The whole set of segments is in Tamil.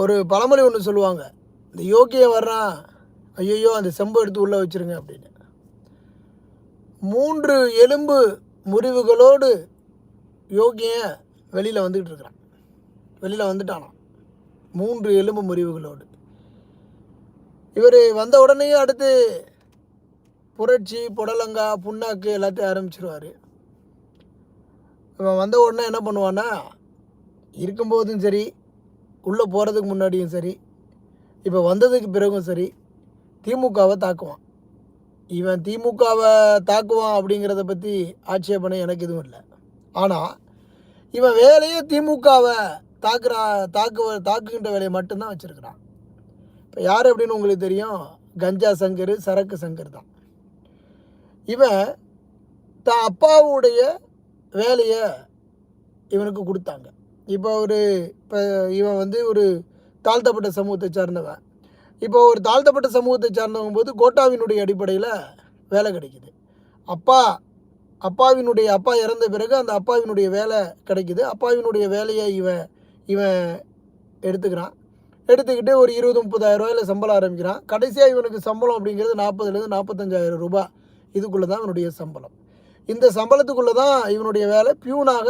ஒரு பழமொழி ஒன்று சொல்லுவாங்க. இந்த யோகியை வர்றான் ஐயோ அந்த செம்பு எடுத்து உள்ளே வச்சிருங்க அப்படின்னு. மூன்று எலும்பு முறிவுகளோடு யோகியன் வெளியில் வந்துக்கிட்டு இருக்கிறான். வெளியில் வந்துட்டானான் மூன்று எலும்பு முறிவுகளோடு. இவர் வந்த உடனே அடுத்து புரட்சி புடலங்கா புண்ணாக்கு எல்லாத்தையும் ஆரம்பிச்சிருவார். இவன் வந்த உடனே என்ன பண்ணுவான்னா இருக்கும்போதும் சரி உள்ளே போகிறதுக்கு முன்னாடியும் சரி இப்போ வந்ததுக்கு பிறகும் சரி திமுகவை தாக்குவான். இவன் திமுகவை தாக்குவான் அப்படிங்கிறத பற்றி ஆட்சேபனை எனக்கு எதுவும் இல்லை. ஆனால் இவன் வேலையே திமுகவை தாக்குறா தாக்குவ தாக்குகின்ற வேலையை மட்டும்தான் வச்சுருக்கிறான். இப்போ யார் அப்படின்னு உங்களுக்கு தெரியும்? கஞ்சா சங்கர் சரக்கு சங்கர் தான். இவன் தான் அப்பாவுடைய வேலையை இவனுக்கு கொடுத்தாங்க. இப்போ ஒரு இப்போ இவன் வந்து ஒரு தாழ்த்தப்பட்ட சமூகத்தை சார்ந்தவன். இப்போ ஒரு தாழ்த்தப்பட்ட சமூகத்தை சார்ந்தவங்க போது கோட்டாவினுடைய அடிப்படையில் வேலை கிடைக்குது. அப்பா அப்பாவினுடைய அப்பா இறந்த பிறகு அந்த அப்பாவினுடைய வேலை கிடைக்குது. அப்பாவினுடைய வேலையை இவன் இவன் எடுத்துக்கிறான். எடுத்துக்கிட்டு ஒரு இருபது முப்பதாயிரம் ரூபாயில் சம்பளம் ஆரம்பிக்கிறான். கடைசியாக இவனுக்கு சம்பளம் அப்படிங்கிறது நாற்பதுலேருந்து நாற்பத்தஞ்சாயிரம் ரூபாய் இதுக்குள்ளே தான் இவனுடைய சம்பளம். இந்த சம்பளத்துக்குள்ளே தான் இவனுடைய வேலை பியூனாக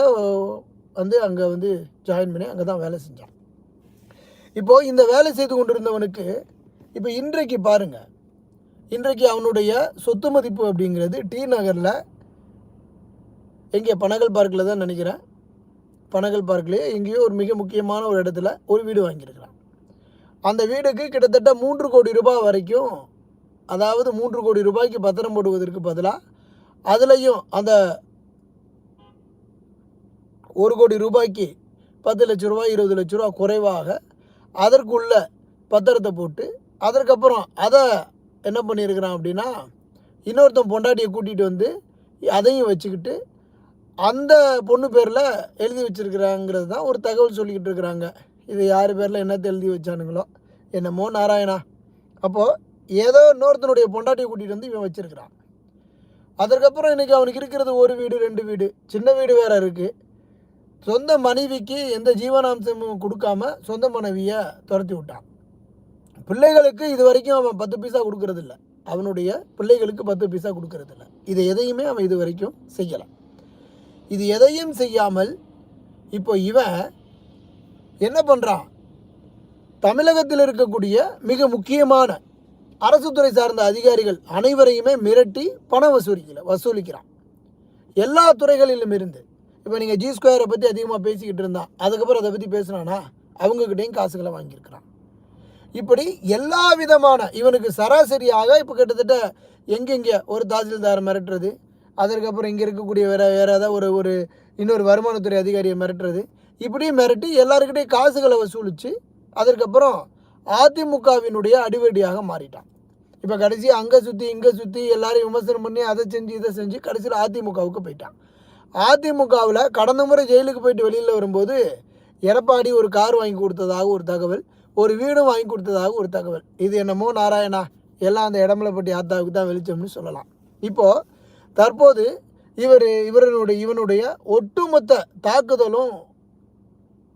வந்து அங்கே வந்து ஜாயின் பண்ணி அங்கே தான் வேலை செஞ்சான். இப்போது இந்த வேலை செய்து கொண்டிருந்தவனுக்கு இப்போ இன்றைக்கு பாருங்கள் இன்றைக்கு அவனுடைய சொத்து மதிப்பு அப்படிங்கிறது டி நகரில் எங்கே? பனகல் பார்க்கில் தான் நினைக்கிறேன். பனகல் பார்க்லேயே எங்கேயோ ஒரு மிக முக்கியமான ஒரு இடத்துல ஒரு வீடு வாங்கியிருக்கிறான். அந்த வீடுக்கு கிட்டத்தட்ட மூன்று கோடி ரூபாய் வரைக்கும் அதாவது மூன்று கோடி ரூபாய்க்கு பத்திரம் போடுவதற்கு பதிலாக அதுலேயும் அந்த ஒரு கோடி ரூபாய்க்கு பத்து லட்ச ரூபாய் இருபது லட்ச ரூபா குறைவாக அதற்குள்ள பத்திரத்தை போட்டு அதற்கப்புறம் அதை என்ன பண்ணியிருக்கிறான் அப்படின்னா இன்னொருத்தன் பொண்டாட்டியை கூட்டிகிட்டு வந்து அதையும் வச்சுக்கிட்டு அந்த பொண்ணு பேரில் எழுதி வச்சுருக்கிறாங்கிறது தான் ஒரு தகவல் சொல்லிக்கிட்டு இருக்கிறாங்க. இது யார் பேரில் என்னத்தை எழுதி வச்சானுங்களோ என்னமோ நாராயணா. அப்போது ஏதோ இன்னொருத்தனுடைய பொண்டாட்டியை கூட்டிகிட்டு வந்து இவன் வச்சுருக்கிறான். அதற்கப்புறம் இன்றைக்கி அவனுக்கு இருக்கிறது ஒரு வீடு ரெண்டு வீடு. சின்ன வீடு வேறு இருக்குது சொந்த மனைவிக்கு எந்த ஜீவனாம்சமும் கொடுக்காம சொந்த மனைவியை துரத்தி விட்டான். பிள்ளைகளுக்கு இது வரைக்கும் அவன் பத்து பைசா கொடுக்கறதில்ல. அவனுடைய பிள்ளைகளுக்கு பத்து பைசா கொடுக்கறதில்ல. இதை எதையுமே அவன் இது வரைக்கும் செய்யலை. இது எதையும் செய்யாமல் இப்போ இவன் என்ன பண்ணுறான் தமிழகத்தில் இருக்கக்கூடிய மிக முக்கியமான அரசு துறை சார்ந்த அதிகாரிகள் அனைவரையுமே மிரட்டி பணம் வசூலிக்கல வசூலிக்கிறான். எல்லா துறைகளிலும் இருந்து இப்போ நீங்கள் ஜி ஸ்கொயரை பற்றி அதிகமாக பேசிக்கிட்டு இருந்தான் அதுக்கப்புறம் அதை பற்றி பேசுனானா அவங்கக்கிட்டையும் காசுகளை வாங்கியிருக்கிறான். இப்படி எல்லா விதமான இவனுக்கு சராசரியாக இப்போ கிட்டத்தட்ட எங்கெங்கே ஒரு தாசில்தாரை மிரட்டுறது அதற்கப்புறம் இங்கே இருக்கக்கூடிய வேறு வேறு ஏதாவது ஒரு ஒரு இன்னொரு வருமானத்துறை அதிகாரியை மிரட்டுறது இப்படி மிரட்டி எல்லாருக்கிட்டையும் காசுகளை வசூலித்து அதற்கப்புறம் அதிமுகவினுடைய அடிவடியாக மாறிட்டான். இப்போ கடைசி அங்கே சுற்றி இங்கே சுற்றி எல்லாரையும் விமர்சனம் பண்ணி அதை செஞ்சு இதை செஞ்சு கடைசியில் அதிமுகவுக்கு போயிட்டான். அதிமுகவில் கடந்த முறை ஜெயிலுக்கு போயிட்டு வெளியில் வரும்போது எடப்பாடி ஒரு கார் வாங்கி கொடுத்ததாக ஒரு தகவல் ஒரு வீடும் வாங்கி கொடுத்ததாக ஒரு தகவல். இது என்னமோ நாராயணா? எல்லாம் அந்த இடமலைப்பட்டி ஆத்தாவுக்கு தான் வெளிச்சம்னு சொல்லலாம். இப்போது தற்போது இவர் இவரனுடைய இவனுடைய ஒட்டுமொத்த தாக்குதலும்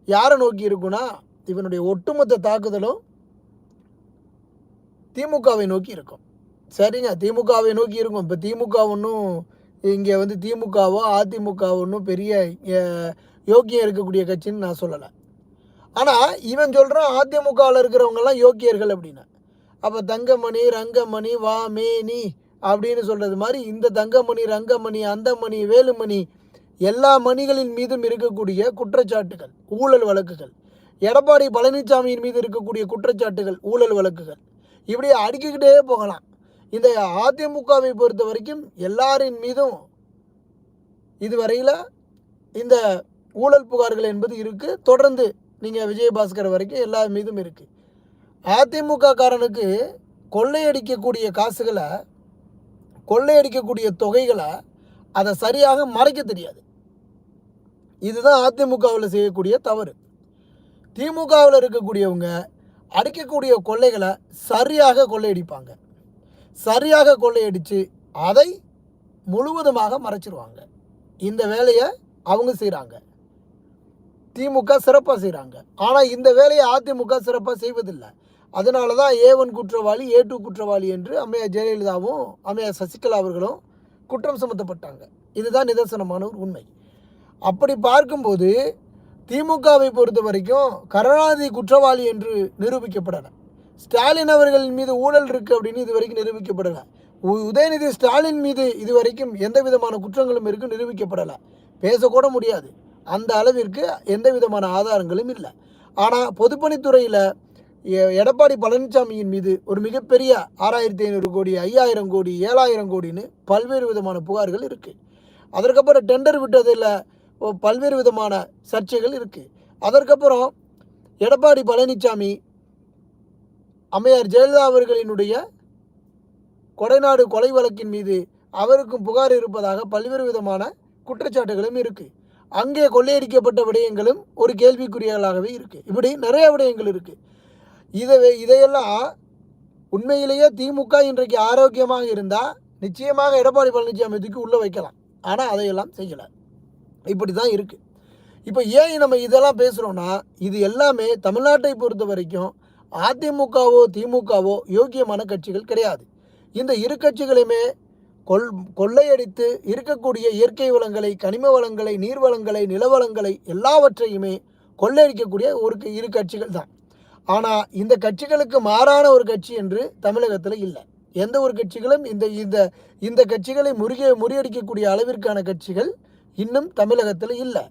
யாரை நோக்கி இருக்குன்னா இவனுடைய ஒட்டுமொத்த தாக்குதலும் திமுகவை நோக்கி இருக்கும். சரிங்க திமுகவை நோக்கி இருக்கும். இப்போ திமுக ஒன்றும் இங்கே வந்து திமுகவோ அதிமுக ஒன்றும் பெரிய யோக்கியம் இருக்கக்கூடிய கட்சின்னு நான் சொல்லலை. ஆனால் இவன் சொல்கிறான் அதிமுகவில் இருக்கிறவங்கெல்லாம் யோக்கியர்கள் அப்படின்னு. அப்போ தங்கமணி ரங்கமணி வா மேனி அப்படின்னு சொல்கிறது மாதிரி இந்த தங்கமணி ரங்கமணி அந்தமணி வேலுமணி எல்லா மணிகளின் மீதும் இருக்கக்கூடிய குற்றச்சாட்டுகள் ஊழல் வழக்குகள் எடப்பாடி பழனிசாமியின் மீது இருக்கக்கூடிய குற்றச்சாட்டுகள் ஊழல் வழக்குகள் இப்படி அடுக்கிக்கிட்டே போகலாம். இந்த அதிமுகவை பொறுத்த வரைக்கும் எல்லாரின் மீதும் இதுவரையில் இந்த ஊழல் புகார்கள் என்பது இருக்குது தொடர்ந்து நீங்கள் விஜயபாஸ்கர் வரைக்கும் எல்லா மீதும் இருக்குது அதிமுக காரனுக்கு கொள்ளையடிக்கக்கூடிய காசுகளை கொள்ளையடிக்கக்கூடிய தொகைகளை அதை சரியாக மறைக்க தெரியாது. இதுதான் அதிமுகவில் செய்யக்கூடிய தவறு. திமுகவில் இருக்கக்கூடியவங்க அடிக்கக்கூடிய கொள்ளைகளை சரியாக கொள்ளையடிப்பாங்க. சரியாக கொள்ளையடித்து அதை முழுவதுமாக மறைச்சிருவாங்க. இந்த வேலையை அவங்க செய்கிறாங்க திமுக சிறப்பாக செய்கிறாங்க ஆனால் இந்த வேலையை அதிமுக சிறப்பாக செய்வதில்லை. அதனால தான் ஏ ஒன் குற்றவாளி ஏ டூ குற்றவாளி என்று அம்மையார் ஜெயலலிதாவும் அம்மையார் சசிகலா அவர்களும் குற்றம் சுமத்தப்பட்டாங்க. இதுதான் நிதர்சனமான ஒரு உண்மை. அப்படி பார்க்கும்போது திமுகவை பொறுத்த வரைக்கும் கருணாநிதி குற்றவாளி என்று நிரூபிக்கப்படலை. ஸ்டாலின் அவர்களின் மீது ஊழல் இருக்குது அப்படின்னு இது வரைக்கும் நிரூபிக்கப்படலை. உ- உதயநிதி ஸ்டாலின் மீது இது வரைக்கும் எந்த விதமான குற்றங்களும் இருக்கு நிரூபிக்கப்படலை. பேசக்கூட முடியாது. அந்த அளவிற்கு எந்த விதமான ஆதாரங்களும் இல்லை. ஆனால் பொதுப்பணித்துறையில் எ- எடப்பாடி பழனிசாமியின் மீது ஒரு மிகப்பெரிய ஆறாயிரத்தி ஐநூறு கோடி ஐயாயிரம் கோடி ஏழாயிரம் கோடின்னு பல்வேறு விதமான புகார்கள் இருக்குது அதற்கப்புறம் டெண்டர் விட்டதில் பல்வேறு விதமான சர்ச்சைகள் இருக்குது அதற்கப்புறம் எடப்பாடி பழனிசாமி அம்மையார் ஜெயலலிதா அவர்களினுடைய கொடைநாடு கொலை வழக்கின் மீது அவருக்கும் புகார் இருப்பதாக பல்வேறு விதமான குற்றச்சாட்டுகளும் இருக்குது அங்கே கொள்ளையடிக்கப்பட்ட விடயங்களும் ஒரு கேள்விக்குறிகளாகவே இருக்குது இப்படி நிறைய விடயங்கள் இருக்குது இதை இதையெல்லாம் உண்மையிலேயே திமுக இன்றைக்கு ஆரோக்கியமாக இருந்தால் நிச்சயமாக எடப்பாடி பழனிசாமி தூக்கி உள்ளே வைக்கலாம். ஆனால் அதையெல்லாம் செய்யலை. இப்படி தான் இருக்குது இப்போ ஏன் நம்ம இதெல்லாம் பேசுகிறோன்னா இது எல்லாமே தமிழ்நாட்டை பொறுத்த வரைக்கும் அதிமுகவோ திமுகவோ யோக்கியமான கட்சிகள் கிடையாது. இந்த இரு கட்சிகளுமே கொள் கொள்ளையடித்து இருக்கக்கூடிய இயற்கை வளங்களை கனிம வளங்களை நீர் வளங்களை நிலவளங்களை எல்லாவற்றையுமே கொள்ளையடிக்கக்கூடிய ஒரு இரு கட்சிகள் தான். ஆனால் இந்த கட்சிகளுக்கு மாறான ஒரு கட்சி என்று தமிழகத்தில் இல்லை. எந்த ஒரு கட்சிகளும் இந்த இந்த இந்த கட்சிகளை முறிய முறியடிக்கக்கூடிய அளவிற்கான கட்சிகள் இன்னும் தமிழகத்தில் இல்லை.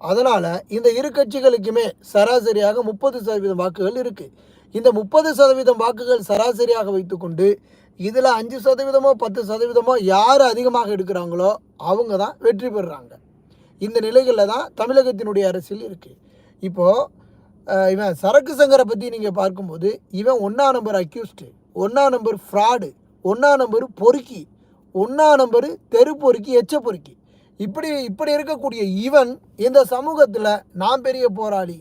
அதனால் இந்த இரு கட்சிகளுக்குமே சராசரியாக முப்பது சதவீதம் வாக்குகள் இருக்குது இந்த முப்பது சதவீதம் வாக்குகள் சராசரியாக வைத்துக்கொண்டு இதில் அஞ்சு சதவீதமோ பத்து சதவீதமோ யார் அதிகமாக எடுக்கிறாங்களோ அவங்க தான் வெற்றி பெறுறாங்க. இந்த நிலைகளில் தான் தமிழகத்தினுடைய அரசியல் இருக்குது இப்போது இவன் சரக்கு சங்கரை பற்றி நீங்கள் பார்க்கும்போது இவன் ஒன்றா நம்பர் அக்யூஸ்டு ஒன்றா நம்பர் ஃப்ராடு ஒன்றா நம்பர் பொறுக்கி ஒன்றா நம்பர் தெரு பொறுக்கி எச்ச பொறுக்கி. இப்படி இப்படி இருக்கக்கூடிய இவன் இந்த சமூகத்தில் நான் பெரிய போராளி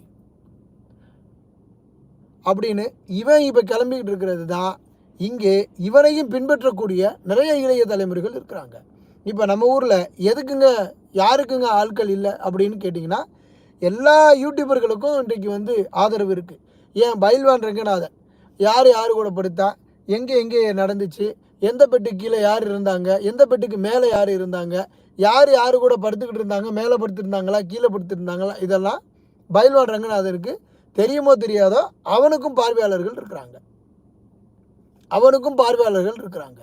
அப்படின்னு இவன் இப்போ கிளம்பிக்கிட்டு இருக்கிறது தான் இங்கே இவனையும் பின்பற்றக்கூடிய நிறைய இளைய தலைமுறைகள் இருக்கிறாங்க. இப்போ நம்ம ஊரில் எதுக்குங்க யாருக்குங்க ஆட்கள் இல்லை அப்படின்னு கேட்டிங்கன்னா எல்லா யூடியூபர்களுக்கும் இன்றைக்கு வந்து ஆதரவு இருக்குது ஏன் பயில்வான் ரங்கநாதன்? யார் யார் கூட படுத்தா? எங்கே எங்கே நடந்துச்சு? எந்த பெட்டுக்கு கீழே யார் இருந்தாங்க? எந்த பெட்டுக்கு மேலே யார் இருந்தாங்க? யார் யார் கூட படுத்துக்கிட்டு இருந்தாங்க? மேலே படுத்திருந்தாங்களா? கீழே படுத்திருந்தாங்களா? இதெல்லாம் பயில்வான் ரங்கநாதனுக்கு தெரியுமோ தெரியாதோ அவனுக்கும் பார்வையாளர்கள் இருக்கிறாங்க. அவனுக்கும் பார்வையாளர்கள் இருக்கிறாங்க.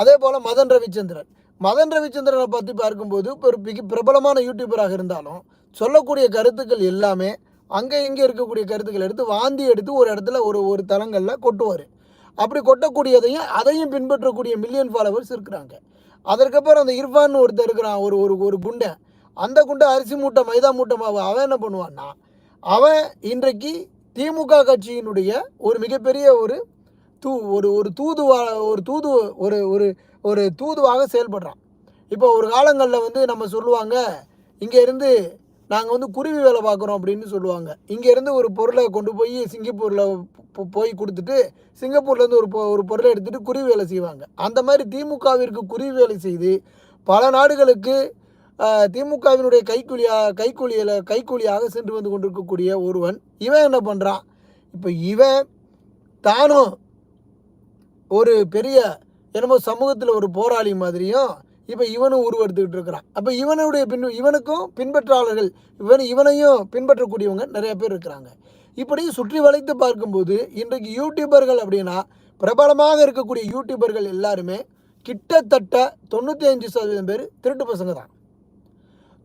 அதே போல் மதன் ரவிச்சந்திரன். மதன் ரவிச்சந்திரனை பற்றி பார்க்கும்போது ஒரு மிக பிரபலமான யூடியூபராக இருந்தாலும் சொல்லக்கூடிய கருத்துக்கள் எல்லாமே அங்கே இங்கே இருக்கக்கூடிய கருத்துக்கள் எடுத்து வாந்தி எடுத்து ஒரு இடத்துல ஒரு ஒரு தளங்களில் கொட்டுவார். அப்படி கொட்டக்கூடியதையும் அதையும் பின்பற்றக்கூடிய மில்லியன் ஃபாலோவர்ஸ் இருக்கிறாங்க. அதற்கப்புறம் அந்த இர்ஃபான் ஒருத்தர் இருக்கிறான் ஒரு ஒரு ஒரு குண்டை. அந்த குண்டை அரிசி மூட்டை மைதா மூட்டை மாவு அவன் என்ன பண்ணுவான்னா அவன் இன்றைக்கு திமுக கட்சியினுடைய ஒரு மிகப்பெரிய ஒரு தூ ஒரு ஒரு தூதுவா ஒரு தூது ஒரு ஒரு ஒரு தூதுவாக செயல்படுறான். இப்போ ஒரு காலங்களில் வந்து நம்ம சொல்லுவாங்க இங்கேருந்து நாங்கள் வந்து குருவி வேலை பார்க்குறோம் அப்படின்னு சொல்லுவாங்க. இங்கேருந்து ஒரு பொருளை கொண்டு போய் சிங்கப்பூரில் போய் கொடுத்துட்டு சிங்கப்பூர்லேருந்து ஒரு பொ- ஒரு பொருளை எடுத்துகிட்டு குருவி வேலை செய்வாங்க. அந்த மாதிரி திமுகவிற்கு குருவி வேலை செய்து பல நாடுகளுக்கு திமுகவினுடைய கைக்கூலியா கைக்கூலியில் கைக்கூலியாக சென்று வந்து கொண்டிருக்கக்கூடிய ஒருவன் இவன் என்ன பண்ணுறான் இப்போ இவன் தானும் ஒரு பெரிய என்னமோ சமூகத்தில் ஒரு போராளி மாதிரியும் இப்போ இவனும் உருவெடுத்துக்கிட்டு இருக்கிறான். அப்போ இவனுடைய பின் இவனுக்கும் பின்பற்றாளர்கள் இவன் இவனையும் பின்பற்றக்கூடியவங்க நிறைய பேர் இருக்கிறாங்க. இப்படி சுற்றி வளைத்து பார்க்கும்போது இன்றைக்கு யூடியூபர்கள் அப்படின்னா பிரபலமாக இருக்கக்கூடிய யூடியூபர்கள் எல்லாருமே கிட்டத்தட்ட தொண்ணூற்றி அஞ்சு சதவீதம் பேர் திருட்டு பசங்க தான்.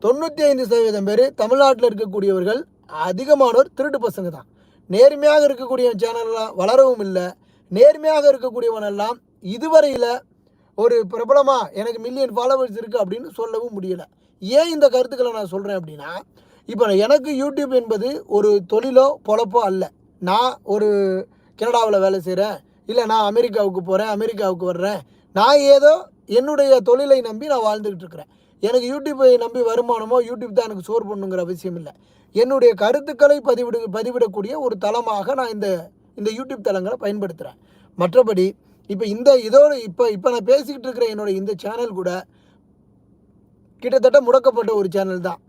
தொண்ணூற்றி ஐந்து சதவீதம் பேர் தமிழ்நாட்டில் இருக்கக்கூடியவர்கள் அதிகமானோர் திருட்டு பசங்க தான் நேர்மையாக இருக்கக்கூடிய சேனல்லாம் வளரவும் இல்லை. நேர்மையாக இருக்கக்கூடியவனெல்லாம் இதுவரையில் ஒரு பிரபலமாக எனக்கு மில்லியன் ஃபாலோவர்ஸ் இருக்குது அப்படின்னு சொல்லவும் முடியலை. ஏன் இந்த கருத்துக்களை நான் சொல்கிறேன் அப்படின்னா இப்போ எனக்கு யூடியூப் என்பது ஒரு தொழிலோ பொழப்போ அல்ல. நான் ஒரு கனடாவில் வேலை செய்கிறேன் இல்லை நான் அமெரிக்காவுக்கு போகிறேன் அமெரிக்காவுக்கு வர்றேன். நான் ஏதோ என்னுடைய தொழிலை நம்பி நான் வாழ்ந்துக்கிட்டு இருக்கிறேன். எனக்கு யூடியூப்பை நம்பி வருமானமோ யூடியூப் தான் எனக்கு சோர் பண்ணுங்கிற அவசியம் இல்லை. என்னுடைய கருத்துக்களை பதிவிடு பதிவிடக்கூடிய ஒரு தளமாக நான் இந்த இந்த யூடியூப் தளங்களை பயன்படுத்துகிறேன் மற்றபடி இப்போ இந்த இதோட இப்போ இப்போ நான் பேசிக்கிட்டு இருக்கிற என்னோட இந்த சேனல் கூட கிட்டத்தட்ட முடக்கப்பட்ட ஒரு சேனல் தான்.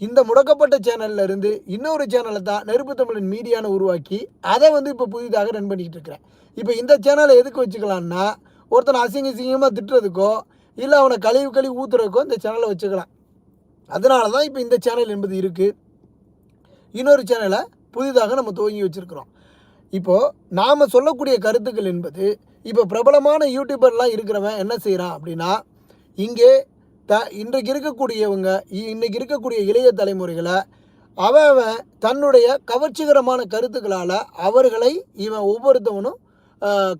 இந்த முடக்கப்பட்ட சேனல்ல இருந்து இன்னொரு சேனலை தான் நெருப்பு தமிழன் மீடியான்னு உருவாக்கி அதை வந்து இப்போ புதிதாக ரன் பண்ணிக்கிட்டு இருக்கிறேன். இப்போ இந்த சேனலை எதுக்கு வச்சுக்கலான்னா ஒருத்தனை அசிங்க அசிங்கமாக திட்டுறதுக்கோ இல்லை அவனை கழிவு கழிவு ஊற்றுறதுக்கோ இந்த சேனலை வச்சுக்கலாம். அதனால தான் இப்போ இந்த சேனல் என்பது இருக்குது இன்னொரு சேனலை புதிதாக நம்ம துவங்கி வச்சுருக்கிறோம். இப்போது நாம் சொல்லக்கூடிய கருத்துக்கள் என்பது இப்போ பிரபலமான யூடியூபர்லாம் இருக்கிறவன் என்ன செய்கிறான் அப்படின்னா இங்கே த இன்றைக்கு இருக்கக்கூடியவங்க இ- இருக்கக்கூடிய இளைய தலைமுறைகளை அவன் அவன் தன்னுடைய கவர்ச்சிகரமான கருத்துக்களால் அவர்களை இவன் ஒவ்வொருத்தவனும்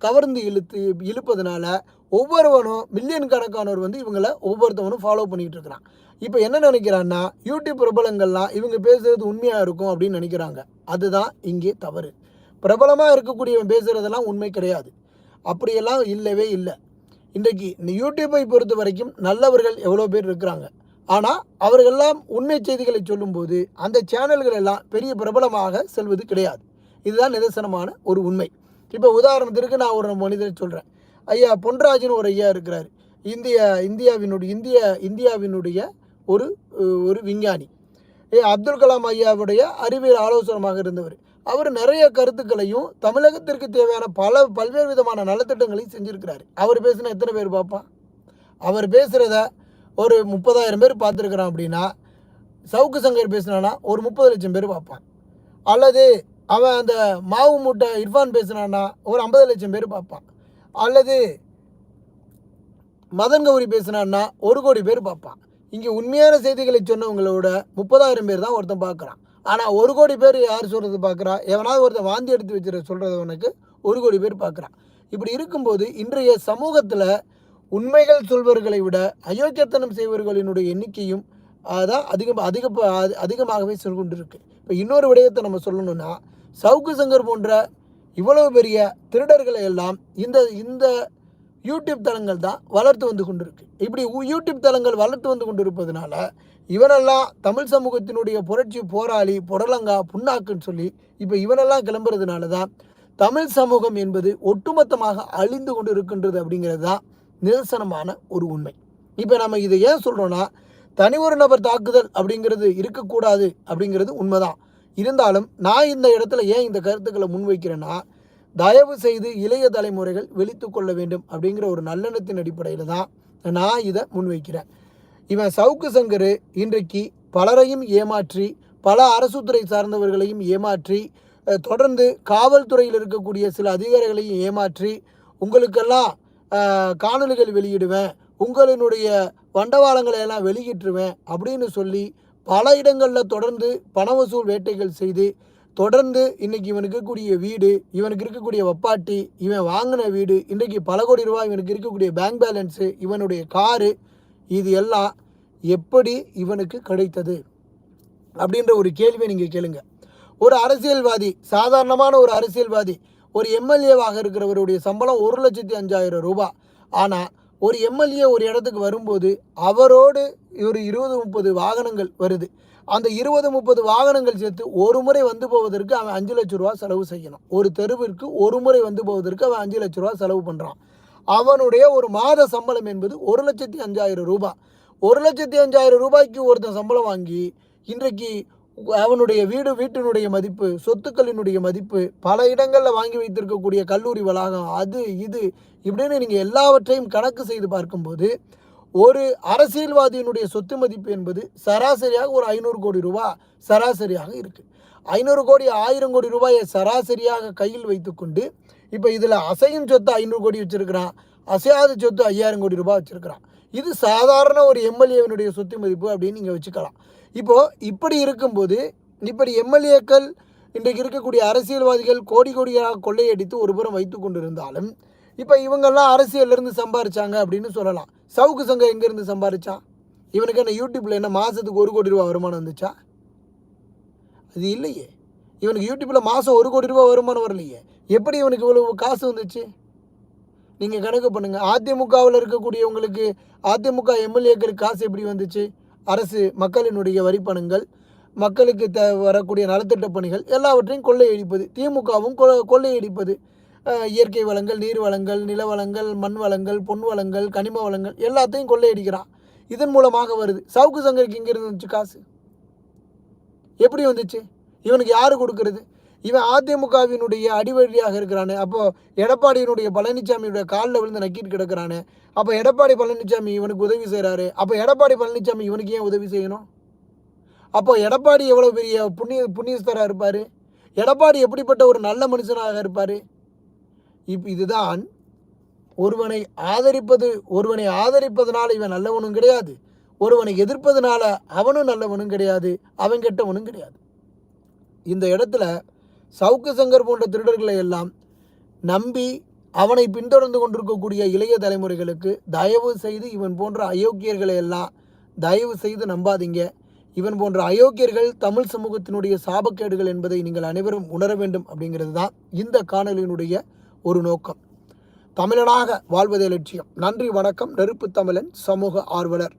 கவர்ந்து இழுத்து இழுப்பதனால ஒவ்வொருவனும் மில்லியன் கணக்கானவர் வந்து இவங்களை ஒவ்வொருத்தவனும் ஃபாலோ பண்ணிகிட்டு இருக்கிறான். இப்போ என்ன நினைக்கிறான்னா யூடியூப் பிரபலங்கள்லாம் இவங்க பேசுகிறது உண்மையாக இருக்கும் அப்படின்னு நினைக்கிறாங்க. அதுதான் இங்கே தவறு. பிரபலமாக இருக்கக்கூடியவன் பேசுகிறதெல்லாம் உண்மை கிடையாது. அப்படியெல்லாம் இல்லவே இல்லை. இன்றைக்கு இந்த யூடியூப்பை பொறுத்த வரைக்கும் நல்லவர்கள் எவ்வளோ பேர் இருக்கிறாங்க. ஆனால் அவர்களெல்லாம் உண்மை செய்திகளை சொல்லும்போது அந்த சேனல்கள் எல்லாம் பெரிய பிரபலமாக செல்வது கிடையாது. இதுதான் நிதர்சனமான ஒரு உண்மை. இப்போ உதாரணத்திற்கு நான் ஒரு மனிதர் சொல்கிறேன் ஐயா பொன்ராஜன் ஒரு ஐயா இருக்கிறார். இந்திய இந்தியாவினுடைய இந்திய இந்தியாவினுடைய ஒரு ஒரு விஞ்ஞானி. ஏ அப்துல் கலாம் ஐயாவுடைய அறிவியல் ஆலோசனமாக இருந்தவர். அவர் நிறைய கருத்துக்களையும் தமிழகத்திற்கு தேவையான பல பல்வேறு விதமான நலத்திட்டங்களையும் செஞ்சுருக்கிறாரு. அவர் பேசினா எத்தனை பேர் பார்ப்பான் அவர் பேசுகிறத ஒரு முப்பதாயிரம் பேர் பார்த்துருக்குறான் அப்படின்னா சவுக்கு சங்கர் பேசினானா ஒரு முப்பது லட்சம் பேர் பார்ப்பான் அல்லது அவன் அந்த மாவு மூட்டை இர்ஃபான் பேசுனான்னா ஒரு ஐம்பது லட்சம் பேர் பார்ப்பான். அல்லது மதன் கௌரி பேசுனான்னா ஒரு கோடி பேர் பார்ப்பான். இங்கே உண்மையான செய்திகளை சொன்னவங்களோட முப்பதாயிரம் பேர் தான் ஒருத்தன் பார்க்குறான். ஆனால் ஒரு கோடி பேர் யார் சொல்கிறது பார்க்குறா? எவனாவது ஒருத்தன் வாந்தி எடுத்து வச்சுற சொல்கிறவனுக்கு ஒரு கோடி பேர் பார்க்குறான். இப்படி இருக்கும்போது இன்றைய சமூகத்தில் உண்மைகள் சொல்பவர்களை விட அயோக்கியத்தனம் செய்வர்களினுடைய எண்ணிக்கையும் அதான் அதிகம் அதிக அதிகமாகவே சொல்கொண்டிருக்கு இப்போ இன்னொரு விடயத்தை நம்ம சொல்லணும்னா சவுக்கு சங்கர் போன்ற இவ்வளவு பெரிய திருடர்களை எல்லாம் இந்த இந்த யூடியூப் தளங்கள் தான் வளர்த்து வந்து கொண்டிருக்கு. இப்படி உ- யூடியூப் தளங்கள் வளர்த்து வந்து கொண்டிருப்பதனால இவனெல்லாம் தமிழ் சமூகத்தினுடைய புரட்சி போராளி புடலங்கா புண்ணாக்குன்னு சொல்லி இப்போ இவனெல்லாம் கிளம்புறதுனால தான் தமிழ் சமூகம் என்பது ஒட்டுமொத்தமாக அழிந்து கொண்டு இருக்கின்றது அப்படிங்கிறது தான் நிதர்சனமான ஒரு உண்மை. இப்போ நம்ம இதை ஏன் சொல்கிறோன்னா தனி ஒரு நபர் தாக்குதல் அப்படிங்கிறது இருக்கக்கூடாது அப்படிங்கிறது உண்மைதான். இருந்தாலும் நான் இந்த இடத்துல ஏன் இந்த கருத்துக்களை முன்வைக்கிறேன்னா தயவு செய்து இளைய தலைமுறைகள் வெளித்து கொள்ள வேண்டும் அப்படிங்கிற ஒரு நல்லெண்ணத்தின் அடிப்படையில் தான் நான் இதை முன்வைக்கிறேன். இவன் சவுக்கு சங்கர் இன்றைக்கு பலரையும் ஏமாற்றி பல அரசு துறை சார்ந்தவர்களையும் ஏமாற்றி தொடர்ந்து காவல்துறையில் இருக்கக்கூடிய சில அதிகாரிகளையும் ஏமாற்றி உங்களுக்கெல்லாம் காணொலிகள் வெளியிடுவேன் உங்களினுடைய வண்டவாளங்களை எல்லாம் வெளியிட்டுருவேன் அப்படின்னு சொல்லி பல இடங்களில் தொடர்ந்து பண வசூல் வேட்டைகள் செய்து தொடர்ந்து இன்னைக்கு இவனுக்கு இருக்கக்கூடிய வீடு இவனுக்கு இருக்கக்கூடிய வப்பாட்டி இவன் வாங்கின வீடு இன்றைக்கு பல கோடி ரூபாய் இவனுக்கு இருக்கக்கூடிய பேங்க் பேலன்ஸு இவனுடைய காரு இது எல்லாம் எப்படி இவனுக்கு கிடைத்தது? அப்படின்ற ஒரு கேள்வியை நீங்கள் கேளுங்க. ஒரு அரசியல்வாதி சாதாரணமான ஒரு அரசியல்வாதி ஒரு எம்எல்ஏவாக இருக்கிறவருடைய சம்பளம் ஒரு லட்சத்தி அஞ்சாயிரம் ரூபாய். ஆனால் ஒரு எம்எல்ஏ ஒரு இடத்துக்கு வரும்போது அவரோடு ஒரு இருபது முப்பது வாகனங்கள் வருது. அந்த இருபது முப்பது வாகனங்கள் சேர்த்து ஒரு முறை வந்து போவதற்கு அவன் அஞ்சு லட்ச ரூபா செலவு செய்யணும். ஒரு தெருவிற்கு ஒரு முறை வந்து போவதற்கு அவன் அஞ்சு லட்ச ரூபா செலவு பண்ணுறான் அவனுடைய ஒரு மாத சம்பளம் என்பது ஒரு லட்சத்தி அஞ்சாயிரம் ரூபாய் ஒரு லட்சத்தி அஞ்சாயிரம் ரூபாய்க்கு ஒருத்தன் சம்பளம் வாங்கி இன்றைக்கு அவனுடைய வீடு வீட்டினுடைய மதிப்பு சொத்துக்களினுடைய மதிப்பு பல இடங்களில் வாங்கி வைத்திருக்கக்கூடிய கல்லூரி வளாகம் அது இது இப்படின்னு நீங்கள் எல்லாவற்றையும் கணக்கு செய்து பார்க்கும்போது ஒரு அரசியல்வாதியினுடைய சொத்து மதிப்பு என்பது சராசரியாக ஒரு ஐநூறு கோடி ரூபா சராசரியாக இருக்குது ஐநூறு கோடி ஆயிரம் கோடி ரூபாயை சராசரியாக கையில் வைத்துக்கொண்டு இப்போ இதில் அசையும் சொத்து ஐநூறு கோடி வச்சுருக்கிறான் அசையாத சொத்து ஐயாயிரம் கோடி ரூபாய் வச்சுருக்கிறான். இது சாதாரண ஒரு எம்எல்ஏவினுடைய சொத்து மதிப்பு அப்படின்னு நீங்கள் வச்சுக்கலாம். இப்போது இப்படி இருக்கும்போது இப்படி எம்எல்ஏக்கள் இன்றைக்கு இருக்கக்கூடிய அரசியல்வாதிகள் கோடி கோடிகளாக கொள்ளையடித்து ஒரு புறம் வைத்து கொண்டிருந்தாலும் இப்போ இவங்கெல்லாம் அரசியல்ல இருந்து சம்பாரிச்சாங்க அப்படின்னு சொல்லலாம். சவுக்கு சங்கம் எங்கேருந்து சம்பாரிச்சான்? இவனுக்கு என்ன யூடியூப்பில் என்ன மாதத்துக்கு ஒரு கோடி ரூபா வருமானம் வந்துச்சா? அது இல்லையே. இவனுக்கு யூடியூப்பில் மாதம் ஒரு கோடி ரூபா வருமானம் வரலையே. எப்படி இவனுக்கு இவ்வளவு காசு வந்துச்சு? நீங்கள் கணக்கு பண்ணுங்கள் அதிமுகவில் இருக்கக்கூடியவங்களுக்கு அதிமுக எம்எல்ஏக்களுக்கு காசு எப்படி வந்துச்சு? அரசு மக்களினுடைய வரிப்பணங்கள் மக்களுக்கு த வரக்கூடிய நலத்திட்ட பணிகள் எல்லாவற்றையும் கொள்ளையடிப்பது. திமுகவும் கொ கொள்ளையடிப்பது. இயற்கை வளங்கள் நீர் வளங்கள் நில வளங்கள் மண் வளங்கள் பொன் வளங்கள் கனிம வளங்கள் எல்லாத்தையும் கொள்ளையடிக்கிறான் இதன் மூலமாக வருது. சவுக்கு சங்கருக்கு இங்கே இருந்துச்சு காசு. எப்படி வந்துச்சு? இவனுக்கு யார் கொடுக்கறது? இவன் அதிமுகவினுடைய அடிவழியாக இருக்கிறானு. அப்போ எடப்பாடியினுடைய பழனிசாமியுடைய காலில் விழுந்து நக்கிட்டு கிடக்கிறானு. அப்போ எடப்பாடி பழனிசாமி இவனுக்கு உதவி செய்கிறாரு அப்போ எடப்பாடி பழனிசாமி இவனுக்கு ஏன் உதவி செய்யணும்? அப்போ எடப்பாடி எவ்வளோ பெரிய புண்ணிய புண்ணியஸ்தராக இருப்பார்? எடப்பாடி எப்படிப்பட்ட ஒரு நல்ல மனுஷனாக இருப்பார்? இப் இதுதான் ஒருவனை ஆதரிப்பது ஒருவனை ஆதரிப்பதனால் இவன் நல்லவனும் கிடையாது. ஒருவனை எதிர்ப்பதனால அவனும் நல்லவனும் கிடையாது. அவன் கெட்டவனும் கிடையாது. இந்த இடத்துல சவுக்கு சங்கர் போன்ற திருடர்களை எல்லாம் நம்பி அவனை பின்தொடர்ந்து கொண்டிருக்கக்கூடிய இளைய தலைமுறைகளுக்கு தயவு செய்து இவன் போன்ற அயோக்கியர்களை எல்லாம் தயவு செய்து நம்பாதீங்க. இவன் போன்ற அயோக்கியர்கள் தமிழ் சமூகத்தினுடைய சாபக்கேடுகள் என்பதை நீங்கள் அனைவரும் உணர வேண்டும் அப்படிங்கிறது தான் இந்த காணொலியினுடைய ஒரு நோக்கம். தமிழனாக வாழ்வதே லட்சியம். நன்றி வணக்கம். நெருப்பு தமிழன் சமூக ஆர்வலர்.